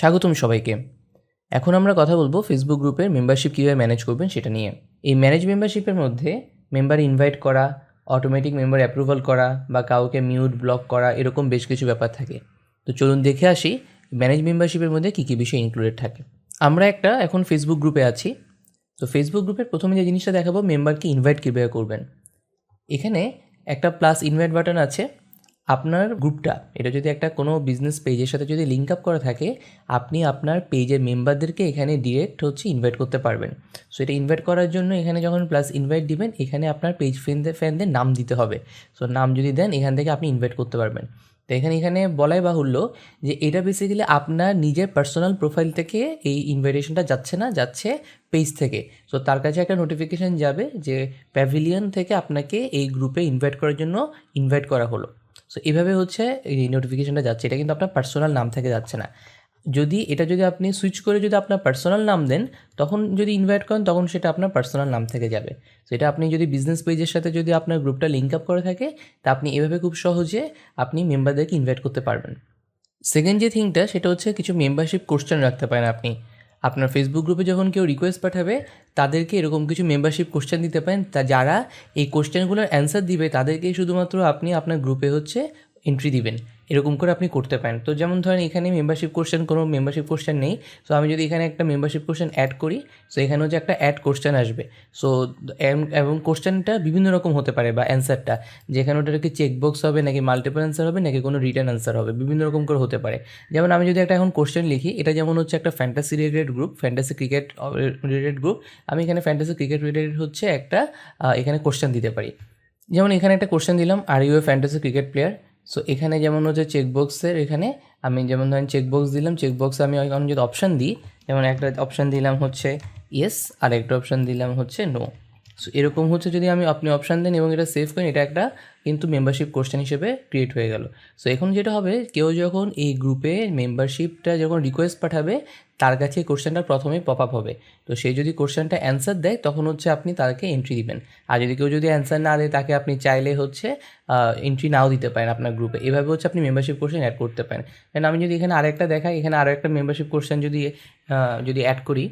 স্বাগতম সবাইকে। এখন আমরা কথা বলব ফেসবুক গ্রুপের মেম্বারশিপ কীভাবে ম্যানেজ করবেন সেটা নিয়ে। এই ম্যানেজ মেম্বারশিপের মধ্যে মেম্বার ইনভাইট করা অটোমেটিক মেম্বার অ্যাপ্রুভাল করা বা কাউকে মিউট ব্লক করা এরকম বেশ কিছু ব্যাপার থাকে। তো চলুন দেখে আসি ম্যানেজ মেম্বারশিপের মধ্যে কী কী বিষয় ইনক্লুডেড থাকে। আমরা একটা এখন ফেসবুক গ্রুপে আছি। তো ফেসবুক গ্রুপের প্রথমে যে জিনিসটা দেখাবো মেম্বারকে ইনভাইট কীভাবে করবেন। এখানে একটা প্লাস ইনভাইট বাটন আছে। আপনার গ্রুপটা, এটা যদি একটা কোনো বিজনেস পেজের সাথে যদি লিঙ্ক আপ করা থাকে, আপনি আপনার পেজের মেম্বারদেরকে এখানে ডিরেক্ট হচ্ছে ইনভাইট করতে পারবেন। সো এটা ইনভাইট করার জন্য এখানে যখন প্লাস ইনভাইট দিবেন, এখানে আপনার পেজ ফ্রেন্ডদের ফ্যানদের নাম দিতে হবে। সো নাম যদি দেন, এখান থেকে আপনি ইনভাইট করতে পারবেন। তো এখানে এখানে বলাই বাহুল্য যে এটা বেসিক্যালি আপনার নিজের পার্সোনাল প্রোফাইল থেকে এই ইনভাইটেশনটা যাচ্ছে না, যাচ্ছে পেজ থেকে। সো তার কাছে একটা নোটিফিকেশান যাবে যে প্যাভিলিয়ন থেকে আপনাকে এই গ্রুপে ইনভাইট করার জন্য ইনভাইট করা হলো। সো এভাবে হচ্ছে এই নোটিফিকেশনটা যাচ্ছে। এটা কিন্তু আপনার পার্সোনাল নাম থেকে যাচ্ছে না। যদি এটা যদি আপনি সুইচ করে যদি আপনার পার্সোনাল নাম দেন, তখন যদি ইনভাইট করেন, তখন সেটা আপনার পার্সোনাল নাম থেকে যাবে। সো এটা আপনি যদি বিজনেস পেজের সাথে যদি আপনার গ্রুপটা লিঙ্ক আপ করে থাকে, তা আপনি এভাবে খুব সহজে আপনি মেম্বারদেরকে ইনভাইট করতে পারবেন। সেকেন্ড যে থিংটা সেটা হচ্ছে কিছু মেম্বারশিপ কোশ্চেন রাখতে পারেন আপনি। আপনার ফেসবুক গ্রুপে যখন কেউ রিকোয়েস্ট পাঠাবে, তাদেরকে এরকম কিছু মেম্বারশিপ কোশ্চেন দিতে পারেন। তা যারা এই কোশ্চেনগুলোর অ্যান্সার দিবে, তাদেরকেই শুধুমাত্র আপনি আপনার গ্রুপে হচ্ছে এন্ট্রি দিবেন। এরকম করে আপনি করতে পারেন। তো যেমন ধরেন এখানে মেম্বারশিপ কোশ্চেন কোনো মেম্বারশিপ কোশ্চেন নেই। সো আমি যদি এখানে একটা মেম্বারশিপ কোশ্চেন অ্যাড করি সো এখানে হচ্ছে একটা অ্যাড কোশ্চেন আসবে। সো এবং কোশ্চেনটা বিভিন্ন রকম হতে পারে বা অ্যান্সারটা যেখানে ওটা কি চেকবক্স হবে, নাকি মাল্টিপল অ্যান্সার হবে, নাকি কোনো রিটার্ন অ্যান্সার হবে, বিভিন্ন রকম করে হতে পারে। যেমন আমি যদি একটা এখন কোশ্চেন লিখি, এটা যেমন হচ্ছে একটা fantasy related group fantasy cricket related group আমি এখানে ফ্যান্টাসি ক্রিকেট রিলেটেড হচ্ছে একটা এখানে কোশ্চেন দিতে পারি। যেমন এখানে একটা কোশ্চেন দিলাম are you a fantasy cricket player so এখানে যেমন হচ্ছে চেকবক্সের এখানে আমি যেমন ধরেন চেকবক্স দিলাম চেকবক্সে আমি এখন যদি অপশান দিই, যেমন একটা অপশান দিলাম হচ্ছে ইয়েস আর একটা অপশান দিলাম হচ্ছে নো সো এরকম হচ্ছে যদি আমি আপনি অপশান দেন এবং এটা সেভ করেন, এটা একটা কিন্তু মেম্বারশিপ কোশ্চেন হিসেবে ক্রিয়েট হয়ে গেল। সো এখন যেটা হবে, কেউ যখন এই গ্রুপে মেম্বারশিপটা যখন রিকোয়েস্ট পাঠাবে, তার কাছে কোশ্চেনটা প্রথমেই পপ আপ হবে। তো সে যদি কোশ্চেনটা অ্যান্সার দেয়, তখন হচ্ছে আপনি তাকে এন্ট্রি দিবেন। আর যদি কেউ যদি অ্যান্সার না দেয়, তাকে আপনি চাইলে হচ্ছে এন্ট্রি নাও দিতে পারেন আপনার গ্রুপে এভাবে হচ্ছে আপনি মেম্বারশিপ কোশ্চেন অ্যাড করতে পারেন। কারণ আমি যদি এখানে আরেকটা দেখাই, এখানে আরও একটা মেম্বারশিপ কোশ্চেন যদি যদি অ্যাড করি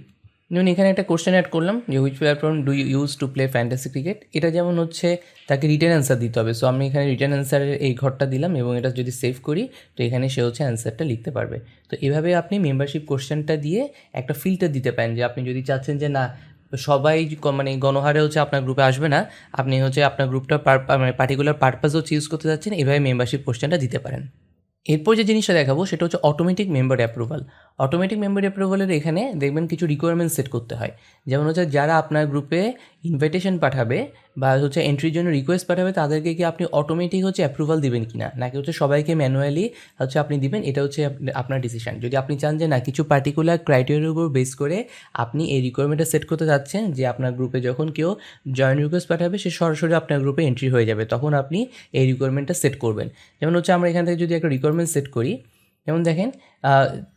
যেমন এখানে একটা কোশ্চেন অ্যাড করলাম যে which platform do you use to play fantasy cricket এটা যেমন হচ্ছে তাকে রিটার্ন অ্যান্সার দিতে হবে। সো আমি এখানে রিটার্ন অ্যান্সারের এই ঘরটা দিলাম এবং এটা যদি সেভ করি, তো এখানে সে হচ্ছে অ্যান্সারটা লিখতে পারবে। তো এভাবে আপনি মেম্বারশিপ কোশ্চেনটা দিয়ে একটা ফিল্টার দিতে পারেন যে আপনি যদি চাচ্ছেন যে না, সবাই মানে গণহারে হচ্ছে আপনার গ্রুপে আসবে না, আপনি হচ্ছে আপনার গ্রুপটা মানে পার্টিকুলার পারপাস হচ্ছে ইউজ করতে যাচ্ছেন এভাবে মেম্বারশিপ কোশ্চেনটা দিতে পারেন। এরপর যে জিনিসটা দেখাবো, সেটা হচ্ছে automatic member approval automatic member অ্যাপ্রুভালের এখানে দেখবেন কিছু রিকোয়ারমেন্ট সেট করতে হয়। যেমন হচ্ছে যারা আপনার গ্রুপে ইনভাইটেশন পাঠাবে বা হচ্ছে এন্ট্রির জন্য রিকোয়েস্ট পাঠাবে, তাদেরকে কি আপনি অটোমেটিক হচ্ছে অ্যাপ্রুভাল দিবেন কি না নাকি হচ্ছে সবাইকে ম্যানুয়ালি হচ্ছে আপনি দিবেন? এটা হচ্ছে আপনার ডিসিশন যদি আপনি চান যে না, কিছু পার্টিকুলার ক্রাইটেরিয়ার উপর বেস করে আপনি এই রিকোয়ারমেন্টটা সেট করতে চাচ্ছেন যে আপনার গ্রুপে যখন কেউ জয়েন রিকোয়েস্ট পাঠাবে, সে সরাসরি আপনার গ্রুপে এন্ট্রি হয়ে যাবে। তখন আপনি এই রিকোয়ারমেন্টটা সেট করবেন। যেমন হচ্ছে আমরা এখান থেকে যদি একটা রিকোয়ারমেন্ট সেট করি যেমন দেখেন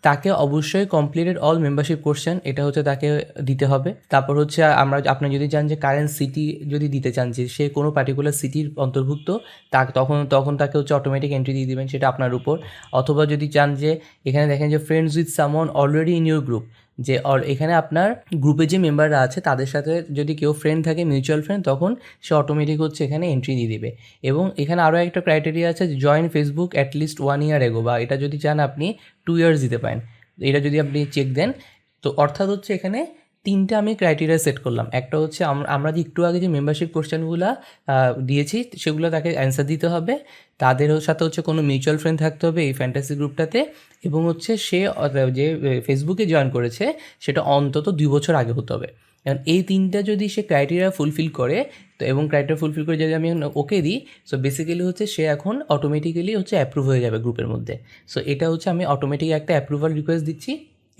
তাকে অবশ্যই কমপ্লিটেড অল মেম্বারশিপ কোশ্চেন এটা হচ্ছে তাকে দিতে হবে। তারপর হচ্ছে আমরা, আপনি যদি চান যে কারেন্ট সিটি যদি দিতে চান, যে সে কোনো পার্টিকুলার সিটির অন্তর্ভুক্ত তা তখন তখন তাকে হচ্ছে অটোমেটিক এন্ট্রি দিয়ে দেবেন, সেটা আপনার উপর। অথবা যদি চান যে, এখানে দেখেন যে friends with someone already in your group যে অর এখানে আপনার গ্রুপে যে মেম্বাররা আছে, তাদের সাথে যদি কেউ ফ্রেন্ড থাকে মিউচুয়াল ফ্রেন্ড তখন সে অটোমেটিক হচ্ছে এখানে এন্ট্রি দিয়ে দেবে। এবং এখানে আরও একটা ক্রাইটেরিয়া আছে join Facebook at least one year ago বা এটা যদি চান আপনি টু ইয়ার্স দিতে পারেন। এটা যদি আপনি চেক দেন, তো অর্থাৎ হচ্ছে এখানে তিনটা আমি ক্রাইটেরিয়া সেট করলাম। একটা হচ্ছে আমরা যে একটু আগে যে মেম্বারশিপ কোশ্চেনগুলো দিয়েছি, সেগুলো তাকে অ্যান্সার দিতে হবে। তাদের সাথে হচ্ছে কোনো মিউচুয়াল ফ্রেন্ড থাকতে হবে এই ফ্যান্টাসি গ্রুপটাতে এবং হচ্ছে সে যে ফেসবুকে জয়েন করেছে, সেটা অন্তত দুই বছর আগে হতে হবে। এখন এই তিনটা যদি সে ক্রাইটেরিয়া ফুলফিল করে, তো এবং ক্রাইটেরিয়া ফুলফিল করে যদি আমি ওকে দিই সো বেসিক্যালি হচ্ছে সে এখন অটোমেটিক্যালি হচ্ছে অ্যাপ্রুভ হয়ে যাবে গ্রুপের মধ্যে। সো এটা হচ্ছে আমি অটোমেটিক একটা অ্যাপ্রুভাল রিকোয়েস্ট দিচ্ছি।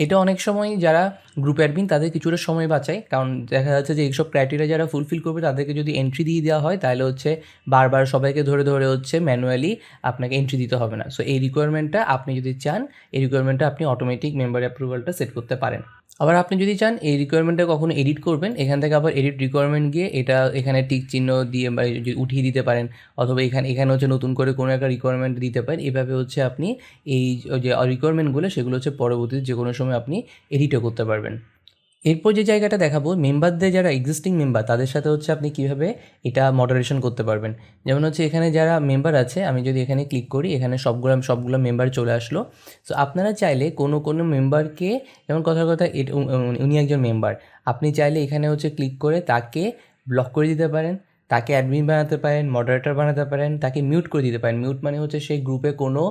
এটা অনেক সময় যারা গ্রুপ অ্যাডমিন তাদের কিছুটা সময় বাঁচায়। কারণ দেখা যাচ্ছে যে এইসব ক্রাইটেরিয়া যারা ফুলফিল করবে, তাদেরকে যদি এন্ট্রি দিয়ে দেওয়া হয়, তাহলে হচ্ছে বারবার সবাইকে ধরে ধরে হচ্ছে ম্যানুয়ালি আপনাকে এন্ট্রি দিতে হবে না। সো এই রিকোয়ারমেন্টটা আপনি যদি চান, এই রিকোয়ারমেন্টটা আপনি অটোমেটিক মেম্বার অ্যাপ্রুভালটা সেট করতে পারেন। আবার আপনি যদি চান, এই রিকোয়ারমেন্টটা কখনো এডিট করবেন, এখান থেকে আবার এডিট রিকোয়ারমেন্ট গিয়ে এটা এখানে টিক চিহ্ন দিয়ে বা উঠিয়ে দিতে পারেন, অথবা এখানে এখানে হচ্ছে নতুন করে কোনো একটা রিকোয়ারমেন্ট দিতে পারেন, এভাবে হচ্ছে আপনি এই যে রিকোয়ারমেন্টগুলো সেগুলো হচ্ছে পরবর্তীতে যে কোনো সময় আপনি এডিটও করতে পারবেন। এরপর যে জায়গাটা দেখাবো মেম্বারদের যারা এক্সিস্টিং মেম্বার তাদের সাথে হচ্ছে আপনি কীভাবে এটা মডারেশন করতে পারবেন। যেমন হচ্ছে এখানে যারা মেম্বার আছে, আমি যদি এখানে ক্লিক করি, এখানে সবগুলো সবগুলো মেম্বার চলে আসলো। সো আপনারা চাইলে কোনো কোনো মেম্বারকে যেমন কথার কথা উনি একজন মেম্বার আপনি চাইলে এখানে হচ্ছে ক্লিক করে তাকে ব্লক করে দিতে পারেন। তাকে অ্যাডমিন বানাতে পারেন মডারেটর বানাতে পারেন, তাকে মিউট করে দিতে পারেন। মিউট মানে হচ্ছে সেই গ্রুপে কোনো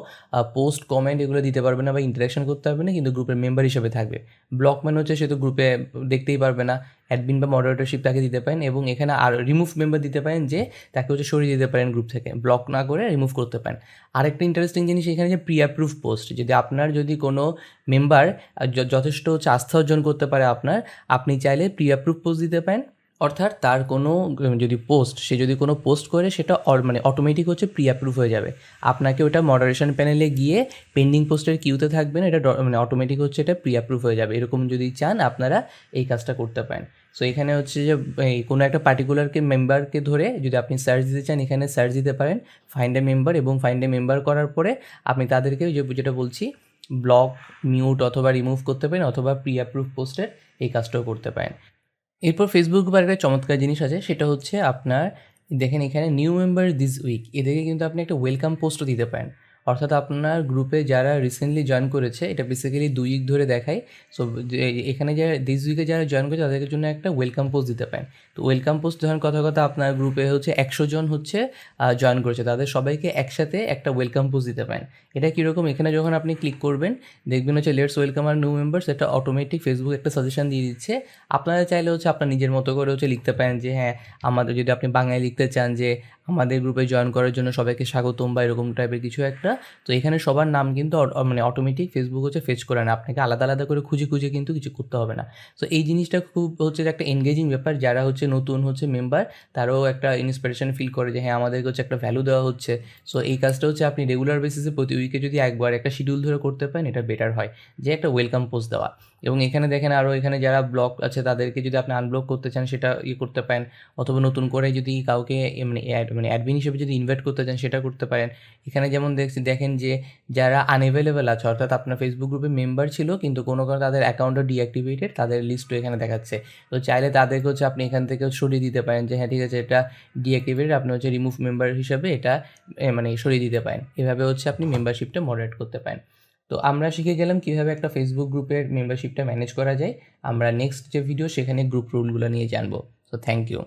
পোস্ট কমেন্ট এগুলো দিতে পারবে না বা ইন্টারাকশন করতে পারবে না, কিন্তু গ্রুপের মেম্বার হিসেবে থাকবে। ব্লক মানে হচ্ছে সে তো গ্রুপে দেখতেই পারবে না। অ্যাডমিন বা মডারেটরশিপ তাকে দিতে পারেন এবং এখানে আর রিমুভ মেম্বার দিতে পারেন যে তাকে হচ্ছে সরিয়ে দিতে পারেন গ্রুপ থেকে। ব্লক না করে রিমুভ করতে পারেন। আরেকটা ইন্টারেস্টিং জিনিস এখানে যে প্রি অ্যাপ্রুভ পোস্ট যদি আপনার যদি কোনো মেম্বার যথেষ্ট হচ্ছে আস্থা অর্জন করতে পারে আপনার, আপনি চাইলে প্রি অ্যাপ্রুভ পোস্ট দিতে পারেন। অর্থাৎ তার কোনো, যদি পোস্ট সে যদি কোনো পোস্ট করে, সেটা মানে অটোমেটিক হচ্ছে প্রি অ্যাপ্রুভ হয়ে যাবে। আপনাকে ওটা মডারেশন প্যানেলে গিয়ে পেন্ডিং পোস্টের কিউতে থাকবে না এটা মানে অটোমেটিক হচ্ছে এটা প্রি অ্যাপ্রুভ হয়ে যাবে। এরকম যদি চান, আপনারা এই কাজটা করতে পারেন। সো এখানে হচ্ছে যে কোনো একটা পার্টিকুলারকে মেম্বারকে ধরে যদি আপনি সার্চ দিতে চান, এখানে সার্চ দিতে পারেন ফাইন্ড এ মেম্বার এবং ফাইন্ড এ মেম্বার করার পরে আপনি তাদেরকে যে, যেটা বলছি ব্লক মিউট অথবা রিমুভ করতে পারেন, অথবা প্রি অ্যাপ্রুভ পোস্টের এই কাজটাও করতে পারেন। এরপর ফেসবুক বা একটা চমৎকার জিনিস আছে, সেটা হচ্ছে আপনার, দেখেন এখানে নিউ মেম্বার দিস উইক এদেরকে কিন্তু আপনি একটা ওয়েলকাম পোস্টও দিতে পারেন। অর্থাৎ আপনার গ্রুপে যারা রিসেন্টলি জয়েন করেছে, এটা বেসিক্যালি দুই উইক ধরে দেখায়। সো এখানে যারা দিস উইকে যারা জয়েন করেছে তাদের জন্য একটা ওয়েলকাম পোস্ট দিতে পারেন। তো ওয়েলকাম পোস্ট ধরেন কথা কথা আপনার গ্রুপে হচ্ছে একশো জন হচ্ছে জয়েন করেছে। তাদের সবাইকে একসাথে একটা ওয়েলকাম পোস্ট দিতে পারেন। এটা কীরকম? এখানে যখন আপনি ক্লিক করবেন, দেখবেন হচ্ছে let's welcome our new members এটা অটোমেটিক ফেসবুক একটা সাজেশন দিয়ে দিচ্ছে। আপনারা চাইলে হচ্ছে আপনার নিজের মতো করে হচ্ছে লিখতে পারেন যে হ্যাঁ আমাদের যদি আপনি বাংলায় লিখতে চান যে আমাদের গ্রুপে জয়েন করার জন্য সবাইকে স্বাগতম বা এরকম টাইপের কিছু একটা। তো এখানে সবার নাম কিন্তু মানে অটোমেটিক ফেসবুক হচ্ছে ফেচ করে না আপনাকে আলাদা আলাদা করে খুঁজে খুঁজে কিন্তু কিছু করতে হবে না। তো এই জিনিসটা খুব হচ্ছে একটা এনগেজিং ব্যাপার। যারা হচ্ছে নতুন হচ্ছে মেম্বার তারাও একটা ইন্সপিরেশন ফিল করে যে হ্যাঁ আমাদেরকে হচ্ছে একটা ভ্যালু দেওয়া হচ্ছে। সো এই কাজটা হচ্ছে আপনি রেগুলার বেসিসে প্রতি উইকে যদি একবার একটা শিডিউল ধরে করতে পারেন, এটা বেটার হয়। যে একটা ওয়েলকাম পোস্ট দেওয়া। এবং এখানে দেখেন আরও এখানে যারা ব্লক আছে, তাদেরকে যদি আপনি আনব্লক করতে চান, সেটা ইয়ে করতে পারেন। অথবা নতুন করে যদি কাউকে মানে মানে অ্যাডমিন হিসেবে যদি ইনভাইট করতে চান, সেটা করতে পারেন। এখানে যেমন দেখছি, দেখেন যে যারা আনএভেলেবেল আছে, অর্থাৎ আপনার ফেসবুক গ্রুপে মেম্বার ছিল, কিন্তু কোনো কারণে তাদের অ্যাকাউন্টটা ডিঅ্যাক্টিভেটেড তাদের লিস্টও এখানে দেখাচ্ছে। তো চাইলে তাদেরকে হচ্ছে আপনি এখান থেকে সরিয়ে দিতে পারেন যে হ্যাঁ ঠিক আছে, এটা ডিঅ্যাক্টিভেটেড আপনি হচ্ছে রিমুভ মেম্বার হিসাবে এটা মানে সরিয়ে দিতে পারেন। এভাবে হচ্ছে আপনি মেম্বারশিপটা মডারেট করতে পারেন। তো আমরা শিখে গেলাম কীভাবে একটা ফেসবুক গ্রুপের মেম্বারশিপটা ম্যানেজ করা যায়। আমরা নেক্সট যে ভিডিও সেখানে গ্রুপ রুলগুলো নিয়ে জানব। So thank you